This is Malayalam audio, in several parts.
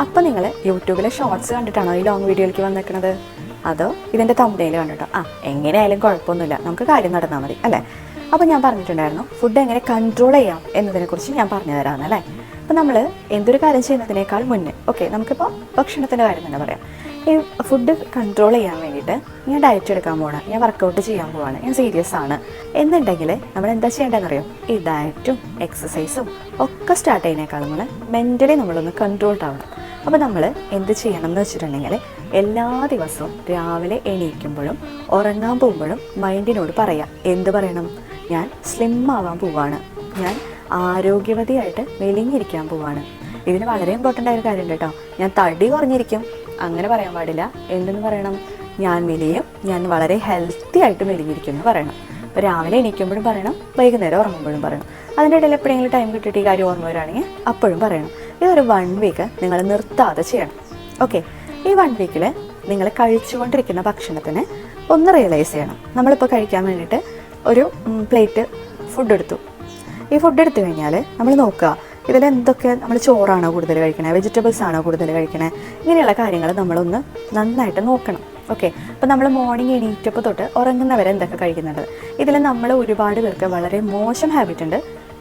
അപ്പം നിങ്ങൾ യൂട്യൂബിലെ ഷോർട്സ് കണ്ടിട്ടാണോ ഈ ലോങ് വീഡിയോയിലേക്ക് വന്നേക്കണത്? അതോ ഇതിന്റെ തമ്പനയിൽ കണ്ടിട്ടോ? ആ എങ്ങനെയായാലും കുഴപ്പമൊന്നുമില്ല. നമുക്ക് കാര്യം നടന്നാൽ മതി അല്ലേ? അപ്പോൾ ഞാൻ പറഞ്ഞിട്ടുണ്ടായിരുന്നു ഫുഡ് എങ്ങനെ കൺട്രോൾ ചെയ്യാം എന്നതിനെക്കുറിച്ച് ഞാൻ പറഞ്ഞു തരാമെന്ന് അല്ലേ? അപ്പോൾ നമ്മൾ എന്തൊരു കാര്യം ചെയ്യുന്നതിനേക്കാൾ മുന്നേ ഓക്കെ നമുക്കിപ്പോൾ ഭക്ഷണത്തിന്റെ കാര്യം തന്നെ പറയാം. ഈ ഫുഡ് കൺട്രോൾ ചെയ്യാൻ വേണ്ടിയിട്ട് ഞാൻ ഡയറ്റ് എടുക്കാൻ പോവാണ് ഞാൻ വർക്കൗട്ട് ചെയ്യാൻ പോവാണ് ഞാൻ സീരിയസ് ആണ്. എന്നുണ്ടെങ്കിൽ നമ്മൾ എന്താ ചെയ്യേണ്ടതെന്നറിയോ? ഈ ഡയറ്റും എക്സസൈസും ഒക്കെ സ്റ്റാർട്ട് ചെയ്യുന്നേക്കാളും നമ്മൾ മെന്റലി നമ്മളൊന്ന് കൺട്രോൾഡ് ആവണം. അപ്പോൾ നമ്മൾ എന്ത് ചെയ്യണം എന്ന് വെച്ചിട്ടുണ്ടെങ്കിൽ എല്ലാ ദിവസവും രാവിലെ എണീക്കുമ്പോഴും ഉറങ്ങാൻ പോകുമ്പോഴും മൈൻഡിനോട് പറയാം എന്ത് പറയണം? ഞാൻ സ്ലിം ആവാൻ പോവാണ്. ഞാൻ ആരോഗ്യവതിയായിട്ട് മെലിഞ്ഞിരിക്കാൻ പോവാണ്. ഇതിന് വളരെ ഇമ്പോർട്ടന്റ് ആയ കാര്യം കേട്ടോ ഞാൻ തടി കുറഞ്ഞിരിക്കും. അങ്ങനെ പറയാൻ പാടില്ല. എന്തെന്ന് പറയണം? ഞാൻ മെലിയും ഞാൻ വളരെ ഹെൽത്തി ആയിട്ട് മെലിഞ്ഞിരിക്കും എന്ന് പറയണം. അപ്പോൾ രാവിലെ എണീക്കുമ്പോഴും പറയണം വൈകുന്നേരം ഉറങ്ങുമ്പോഴും പറയണം. അതിന്റെ ഇടയിൽ എപ്പോഴെങ്കിലും ടൈം കിട്ടിയിട്ട് ഈ കാര്യം ഓർമ്മ വരികയാണെങ്കിൽ അപ്പോഴും പറയണം. ഇതൊരു വൺ വീക്ക് നിങ്ങൾ നിർത്താതെ ചെയ്യണം. ഓക്കെ ഈ വൺ വീക്കിൽ നിങ്ങൾ കഴിച്ചുകൊണ്ടിരിക്കുന്ന ഭക്ഷണത്തിന് ഒന്ന് റിയലൈസ് ചെയ്യണം. നമ്മളിപ്പോൾ കഴിക്കാൻ വേണ്ടിയിട്ട് ഒരു പ്ലേറ്റ് ഫുഡ് എടുത്തു. ഈ ഫുഡ് എടുത്തു കഴിഞ്ഞാൽ നമ്മൾ നോക്കുക ഇതിൽ എന്തൊക്കെ നമ്മൾ ചോറാണോ കൂടുതൽ കഴിക്കണേ വെജിറ്റബിൾസ് ആണോ കൂടുതൽ കഴിക്കണേ ഇങ്ങനെയുള്ള കാര്യങ്ങൾ നമ്മളൊന്ന് നന്നായിട്ട് നോക്കണം. ഓക്കെ അപ്പോൾ നമ്മൾ മോർണിംഗ് എണീറ്റപ്പോൾ തൊട്ട് ഉറങ്ങുന്നവരെ എന്തൊക്കെ കഴിക്കുന്നുണ്ട്? ഇതിൽ നമ്മൾ ഒരുപാട് പേർക്ക് വളരെ മോശം ഹാബിറ്റ് ഉണ്ട്.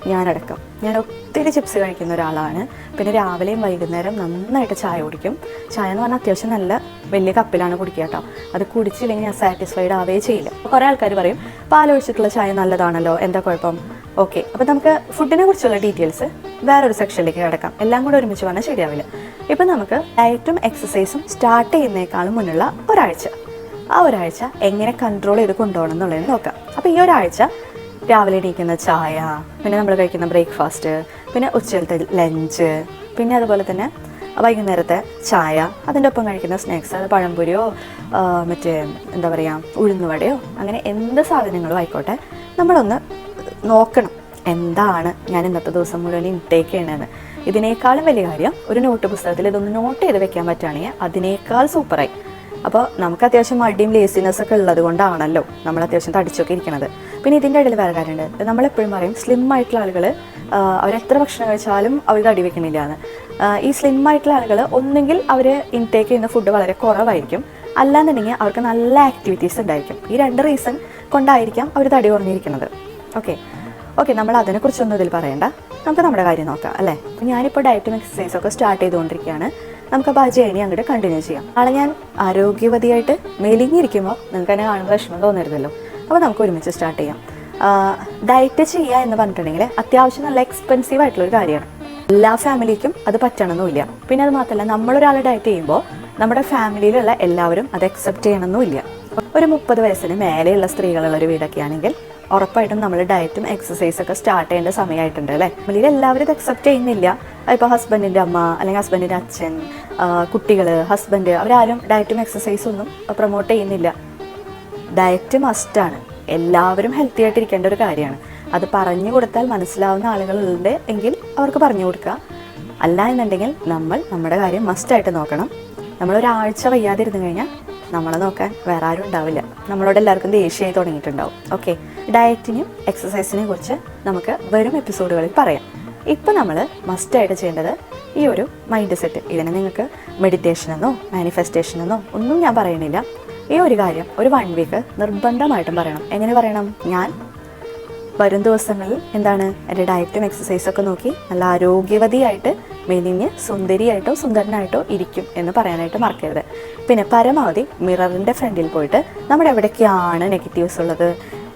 ഞാനടക്കം. ഞാൻ ഒത്തിരി ചിപ്സ് കഴിക്കുന്ന ഒരാളാണ്. പിന്നെ രാവിലെയും വൈകുന്നേരം നന്നായിട്ട് ചായ കുടിക്കും. ചായ എന്ന് പറഞ്ഞാൽ അത്യാവശ്യം നല്ല വലിയ കപ്പിലാണ് കുടിക്കുക കേട്ടോ. അത് കുടിച്ചില്ലെങ്കിൽ ഞാൻ സാറ്റിസ്ഫൈഡ് ആവേ ചെയ്യില്ല. കുറേ ആൾക്കാർ പറയും പാലൊഴിച്ചിട്ടുള്ള ചായ നല്ലതാണല്ലോ. എന്താ കുഴപ്പം? ഓക്കെ അപ്പോൾ നമുക്ക് ഫുഡിനെ കുറിച്ചുള്ള ഡീറ്റെയിൽസ് വേറൊരു സെക്ഷനിലേക്ക് കിടക്കാം. എല്ലാം കൂടെ ഒരുമിച്ച് പറഞ്ഞാൽ ശരിയാവില്ല. ഇപ്പം നമുക്ക് ഡയറ്റും എക്സസൈസും സ്റ്റാർട്ട് ചെയ്യുന്നേക്കാളും മുന്നുള്ള ഒരാഴ്ച. ആ ഒരാഴ്ച എങ്ങനെ കൺട്രോൾ ചെയ്ത് കൊണ്ടുപോകണം എന്നുള്ളത് നോക്കാം. അപ്പോൾ ഈ ഒരാഴ്ച രാവിലെ ഇടിക്കുന്ന ചായ പിന്നെ നമ്മൾ കഴിക്കുന്ന ബ്രേക്ക്ഫാസ്റ്റ് പിന്നെ ഉച്ചയിലത്തെ ലഞ്ച് പിന്നെ അതുപോലെ തന്നെ വൈകുന്നേരത്തെ ചായ അതിന്റെ ഒപ്പം കഴിക്കുന്ന സ്നാക്സ് അത് പഴംപൊരിയോ മറ്റേ എന്താ പറയുക ഉഴുന്നുവടയോ അങ്ങനെ എന്ത് സാധനങ്ങളും ആയിക്കോട്ടെ നമ്മളൊന്ന് നോക്കണം. എന്താണ് ഞാൻ ഇന്നത്തെ ദിവസം മുഴുവൻ ഇൻടേക്ക് ചെയ്യണമെന്ന് ഇതിനേക്കാളും വലിയ കാര്യം ഒരു നോട്ട് പുസ്തകത്തിൽ ഇതൊന്ന് നോട്ട് ചെയ്ത് വെക്കാൻ പറ്റുകയാണെങ്കിൽ അതിനേക്കാൾ സൂപ്പറായി അപ്പോൾ നമുക്ക് അത്യാവശ്യം മടിയും ലേസിനെസ് ഒക്കെ ഉള്ളത് കൊണ്ടാണല്ലോ നമ്മൾ അത്യാവശ്യം തടിച്ചൊക്കെ ഇരിക്കണത്. പിന്നെ ഇതിന്റെ ഇടയിൽ വേറെ കാര്യമുണ്ട്. നമ്മളെപ്പോഴും പറയും സ്ലിം ആയിട്ടുള്ള ആളുകൾ അവരെത്ര ഭക്ഷണം കഴിച്ചാലും അവർ തടി വെക്കണില്ല എന്ന് ഈ സ്ലിം ആയിട്ടുള്ള ആളുകൾ ഒന്നെങ്കിൽ അവർ ഇൻടേക്ക് ചെയ്യുന്ന ഫുഡ് വളരെ കുറവായിരിക്കും. അല്ലാന്നുണ്ടെങ്കിൽ അവർക്ക് നല്ല ആക്ടിവിറ്റീസ് ഉണ്ടായിരിക്കും. ഈ രണ്ട് റീസൺ കൊണ്ടായിരിക്കാം അവർ തടി കുറഞ്ഞിരിക്കുന്നത്. ഓക്കെ ഓക്കെ നമ്മൾ അതിനെക്കുറിച്ചൊന്നും ഇതിൽ പറയണ്ട. നമുക്ക് നമ്മുടെ കാര്യം നോക്കാം അല്ലേ? അപ്പം ഞാനിപ്പോൾ ഡയറ്റും എക്സസൈസും ഒക്കെ സ്റ്റാർട്ട് ചെയ്തുകൊണ്ടിരിക്കുകയാണ്. നമുക്കപ്പോൾ ആ ജേണി അങ്ങോട്ട് കണ്ടിന്യൂ ചെയ്യാം. നാളെ ഞാൻ ആരോഗ്യവതിയായിട്ട് മെലിഞ്ഞിരിക്കുമ്പോൾ നിങ്ങൾക്ക് എന്നെ കാണുമ്പോൾ വിഷമം തോന്നരുതല്ലോ. അപ്പോൾ നമുക്ക് ഒരുമിച്ച് സ്റ്റാർട്ട് ചെയ്യാം. ഡയറ്റ് ചെയ്യുക എന്ന് പറഞ്ഞിട്ടുണ്ടെങ്കിൽ അത്യാവശ്യം നല്ല എക്സ്പെൻസീവ് ആയിട്ടുള്ളൊരു കാര്യമാണ്. എല്ലാ ഫാമിലിക്കും അത് പറ്റണമെന്നില്ല പിന്നെ അത് മാത്രമല്ല നമ്മളൊരാൾ ഡയറ്റ് ചെയ്യുമ്പോൾ നമ്മുടെ ഫാമിലിയിലുള്ള എല്ലാവരും അത് അക്സെപ്റ്റ് ചെയ്യണമെന്നില്ല ഒരു മുപ്പത് വയസ്സിന് മേലെയുള്ള സ്ത്രീകളുള്ള ഒരു വീടൊക്കെ ആണെങ്കിൽ ഉറപ്പായിട്ടും നമ്മൾ ഡയറ്റും എക്സസൈസ് ഒക്കെ സ്റ്റാർട്ട് ചെയ്യേണ്ട സമയമായിട്ടുണ്ട് അല്ലേ? ഫാമിലിയിൽ എല്ലാവരും ഇത് അക്സെപ്റ്റ് ചെയ്യുന്നില്ല. ഇപ്പോൾ ഹസ്ബൻഡിന്റെ അമ്മ അല്ലെങ്കിൽ ഹസ്ബൻഡിന്റെ അച്ഛൻ കുട്ടികൾ ഹസ്ബൻഡ് അവരാരും ഡയറ്റും എക്സസൈസും ഒന്നും പ്രൊമോട്ട് ചെയ്യുന്നില്ല. ഡയറ്റ് മസ്റ്റാണ് എല്ലാവരും ഹെൽത്തി ആയിട്ടിരിക്കേണ്ട ഒരു കാര്യമാണ്. അത് പറഞ്ഞു കൊടുത്താൽ മനസ്സിലാവുന്ന ആളുകളുണ്ട് എങ്കിൽ അവർക്ക് പറഞ്ഞു കൊടുക്കുക. അല്ല എന്നുണ്ടെങ്കിൽ നമ്മൾ നമ്മുടെ കാര്യം മസ്റ്റായിട്ട് നോക്കണം. നമ്മളൊരാഴ്ച വയ്യാതിരുന്നു കഴിഞ്ഞാൽ നമ്മളെ നോക്കാൻ വേറെ ആരും ഉണ്ടാവില്ല. നമ്മളോട് എല്ലാവർക്കും ദേഷ്യമായി തുടങ്ങിയിട്ടുണ്ടാവും. ഓക്കെ ഡയറ്റിനെയും എക്സസൈസിനെയും കുറിച്ച് നമുക്ക് വരും എപ്പിസോഡുകളിൽ പറയാം. ഇപ്പം നമ്മൾ മസ്റ്റായിട്ട് ചെയ്യേണ്ടത് ഈ ഒരു മൈൻഡ് സെറ്റ് ഇതിനെ നിങ്ങൾക്ക് മാനിഫെസ്റ്റേഷൻ എന്നോ ഒന്നും ഞാൻ പറയണില്ല. ഈ ഒരു കാര്യം ഒരു വൺ വീക്ക് നിർബന്ധമായിട്ടും പറയണം. എങ്ങനെ പറയണം? ഞാൻ വരും ദിവസങ്ങളിൽ എന്താണ് എന്റെ ഡയറ്റും എക്സസൈസൊക്കെ നോക്കി നല്ല ആരോഗ്യവതിയായിട്ട് മെലിഞ്ഞ് സുന്ദരിയായിട്ടോ സുന്ദരനായിട്ടോ ഇരിക്കും എന്ന് പറയാനായിട്ട് മറക്കരുത്. പിന്നെ പരമാവധി മിററിന്റെ ഫ്രണ്ടിൽ പോയിട്ട് നമ്മുടെ എവിടെയൊക്കെയാണ് നെഗറ്റീവ്സ് ഉള്ളത്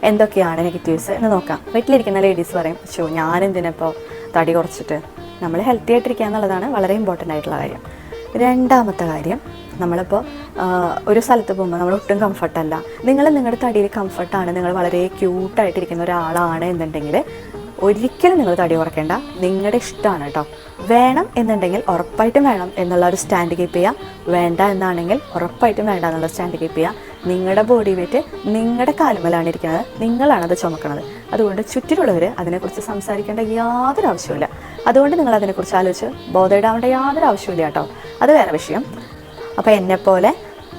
എന്തൊക്കെയാണ് നെഗറ്റീവ്സ് എന്ന് നോക്കാം. വീട്ടിലിരിക്കുന്ന ലേഡീസ് പറയും ഷോ ഞാൻ എന്തിനിപ്പോൾ തടി കുറച്ചിട്ട്? നമ്മൾ ഹെൽത്തി ആയിട്ടിരിക്കുക എന്നുള്ളതാണ് വളരെ ഇമ്പോർട്ടന്റ് ആയിട്ടുള്ള കാര്യം. രണ്ടാമത്തെ കാര്യം നമ്മളിപ്പോൾ ഒരു സ്ഥലത്ത് പോകുമ്പോൾ നമ്മൾ ഒട്ടും കംഫർട്ടല്ല നിങ്ങൾ നിങ്ങളുടെ തടിയിൽ കംഫർട്ടാണ് നിങ്ങൾ വളരെ ക്യൂട്ടായിട്ടിരിക്കുന്ന ഒരാളാണ് എന്നുണ്ടെങ്കിൽ ഒരിക്കലും നിങ്ങൾ തടി കുറയ്ക്കേണ്ട. നിങ്ങളുടെ ഇഷ്ടമാണ് കേട്ടോ വേണം എന്നുണ്ടെങ്കിൽ ഉറപ്പായിട്ടും വേണം എന്നുള്ള ഒരു സ്റ്റാൻഡ് കീപ്പ് ചെയ്യുക വേണ്ട എന്നാണെങ്കിൽ ഉറപ്പായിട്ടും വേണ്ട എന്നുള്ള സ്റ്റാൻഡ് കീപ്പ് ചെയ്യുക നിങ്ങളുടെ ബോഡി വെയിറ്റ് നിങ്ങളുടെ കാലുമലാണ് ഇരിക്കുന്നത്. നിങ്ങളാണ് അത് ചുമക്കുന്നത്. അതുകൊണ്ട് ചുറ്റിലുള്ളവർ അതിനെക്കുറിച്ച് സംസാരിക്കേണ്ട യാതൊരു ആവശ്യമില്ല അതുകൊണ്ട് നിങ്ങൾ അതിനെക്കുറിച്ച് ആലോചിച്ച് ബോധയിടാവേണ്ട യാതൊരു ആവശ്യമില്ല കേട്ടോ അത് വേറെ വിഷയം. അപ്പോൾ എന്നെപ്പോലെ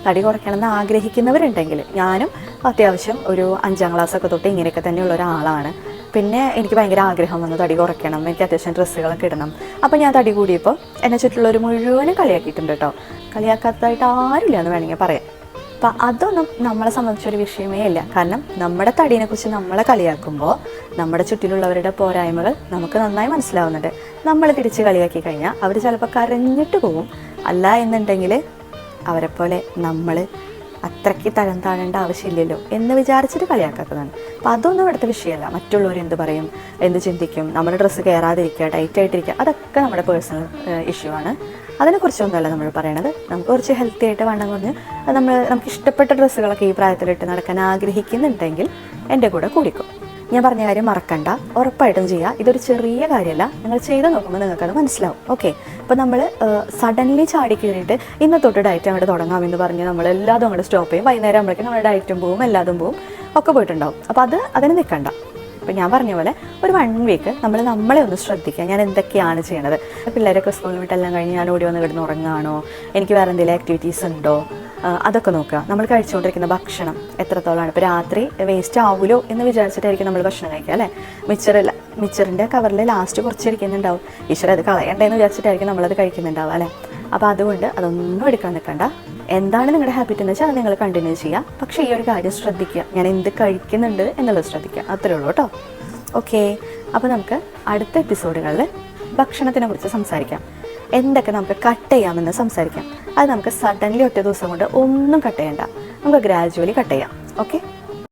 തടി കുറയ്ക്കണമെന്ന് ആഗ്രഹിക്കുന്നവരുണ്ടെങ്കിൽ ഞാനും അത്യാവശ്യം ഒരു അഞ്ചാം ക്ലാസ്സൊക്കെ തൊട്ട് ഇങ്ങനെയൊക്കെ തന്നെയുള്ള ഒരാളാണ്. പിന്നെ എനിക്ക് ഭയങ്കര ആഗ്രഹം വന്നു തടി കുറയ്ക്കണം എനിക്ക് അത്യാവശ്യം ഡ്രസ്സുകളൊക്കെ ഇടണം. അപ്പോൾ ഞാൻ തടി കൂടിയപ്പോൾ എന്നെ ചുറ്റുള്ളവർ മുഴുവനും കളിയാക്കിയിട്ടുണ്ട് കേട്ടോ. കളിയാക്കാത്തതായിട്ട് ആരുമില്ല എന്ന് വേണമെങ്കിൽ പറയാം. അപ്പം അതൊന്നും നമ്മളെ സംബന്ധിച്ചൊരു വിഷയമേ അല്ല കാരണം നമ്മുടെ തടീനെക്കുറിച്ച് നമ്മളെ കളിയാക്കുമ്പോൾ നമ്മുടെ ചുറ്റിലുള്ളവരുടെ പോരായ്മകൾ നമുക്ക് നന്നായി മനസ്സിലാവുന്നുണ്ട്. നമ്മൾ തിരിച്ച് കളിയാക്കി കഴിഞ്ഞാൽ അവർ ചിലപ്പോൾ കരഞ്ഞിട്ട് പോവും. അല്ല എന്നുണ്ടെങ്കിൽ അവരെപ്പോലെ നമ്മൾ അത്രയ്ക്ക് തരം താഴേണ്ട ആവശ്യമില്ലല്ലോ എന്ന് വിചാരിച്ചിട്ട് കളിയാക്കാത്തതാണ്. അപ്പം അതൊന്നും ഇവിടുത്തെ വിഷയമല്ല. മറ്റുള്ളവർ എന്ത് പറയും എന്ത് ചിന്തിക്കും നമ്മുടെ ഡ്രസ്സ് കയറാതിരിക്കുക ടൈറ്റ് ആയിട്ടിരിക്കുക അതൊക്കെ നമ്മുടെ പേഴ്സണൽ ഇഷ്യൂ ആണ്. അതിനെക്കുറിച്ചൊന്നുമല്ല നമ്മൾ പറയണത്. നമുക്ക് കുറച്ച് ഹെൽത്തി ആയിട്ട് വേണം കുറഞ്ഞ് നമ്മൾ നമുക്ക് ഇഷ്ടപ്പെട്ട ഡ്രസ്സുകളൊക്കെ ഈ പ്രായത്തിലിട്ട് നടക്കാൻ ആഗ്രഹിക്കുന്നുണ്ടെങ്കിൽ എന്റെ കൂടെ കൂടിക്കും. ഞാൻ പറഞ്ഞ കാര്യം മറക്കണ്ട. ഉറപ്പായിട്ടും ചെയ്യുക ഇതൊരു ചെറിയ കാര്യമല്ല. നിങ്ങൾ ചെയ്ത് നോക്കുമ്പോൾ നിങ്ങൾക്കത് മനസ്സിലാവും. ഓക്കെ അപ്പോൾ നമ്മൾ സഡൻലി ചാടി കയറിയിട്ട് ഇന്ന് തൊട്ട് ഡയറ്റ് അങ്ങോട്ട് തുടങ്ങാമെന്ന് പറഞ്ഞ് നമ്മൾ എല്ലാതും അങ്ങോട്ട് സ്റ്റോപ്പ് ചെയ്യും. വൈകുന്നേരം ആകുമ്പോഴേക്കും നമ്മുടെ ഡയറ്റും പോവും എല്ലാതും പോവും. ഒക്കെ പോയിട്ടുണ്ടാവും. അപ്പോൾ അത് അതിന് നിൽക്കണ്ട. ഇപ്പം ഞാൻ പറഞ്ഞ പോലെ ഒരു വൺ വീക്ക് നമ്മൾ നമ്മളെ ഒന്ന് ശ്രദ്ധിക്കുക. ഞാൻ എന്തൊക്കെയാണ് ചെയ്യണത്? പിള്ളേരൊക്കെ സ്കൂളിൽ വിട്ടെല്ലാം കഴിഞ്ഞ് ഞാൻ ഓടി വന്ന് കിടന്ന് ഉറങ്ങുകയാണോ? എനിക്ക് വേറെ എന്തെങ്കിലും ആക്ടിവിറ്റീസ് ഉണ്ടോ? അതൊക്കെ നോക്കുക. നമ്മൾ കഴിച്ചുകൊണ്ടിരിക്കുന്ന ഭക്ഷണം എത്രത്തോളമാണ്? ഇപ്പോൾ രാത്രി വേസ്റ്റ് ആവുമല്ലോ എന്ന് വിചാരിച്ചിട്ടായിരിക്കും നമ്മൾ ഭക്ഷണം കഴിക്കുക അല്ലേ? മിച്ചറില്ല മിച്ചറിന്റെ കവറിൽ ലാസ്റ്റ് കുറച്ച് ഇരിക്കുന്നുണ്ടാവും ഈശ്വര അത് കളയണ്ടേന്ന് വിചാരിച്ചിട്ടായിരിക്കും നമ്മളത് കഴിക്കുന്നുണ്ടാവുക അല്ലേ? അപ്പോൾ അതുകൊണ്ട് അതൊന്നും എടുക്കാൻ നിൽക്കണ്ട. എന്താണ് നിങ്ങളുടെ ഹാബിറ്റ് എന്ന് വെച്ചാൽ അത് നിങ്ങൾ കണ്ടിന്യൂ ചെയ്യുക. പക്ഷേ ഈ ഒരു കാര്യം ശ്രദ്ധിക്കുക. ഞാൻ എന്ത് കഴിക്കുന്നുണ്ട് എന്നുള്ളത് ശ്രദ്ധിക്കുക. അത്രേ ഉള്ളൂ കേട്ടോ. ഓക്കെ അപ്പോൾ നമുക്ക് അടുത്ത എപ്പിസോഡുകളിൽ ഭക്ഷണത്തിനെ കുറിച്ച് സംസാരിക്കാം. എന്തൊക്കെ നമുക്ക് കട്ട് ചെയ്യാമെന്ന് സംസാരിക്കാം. അത് നമുക്ക് സഡൻലി ഒറ്റ ദിവസം കൊണ്ട് ഒന്നും കട്ട് ചെയ്യണ്ട. നമുക്ക് ഗ്രാജുവലി കട്ട് ചെയ്യാം. ഓക്കെ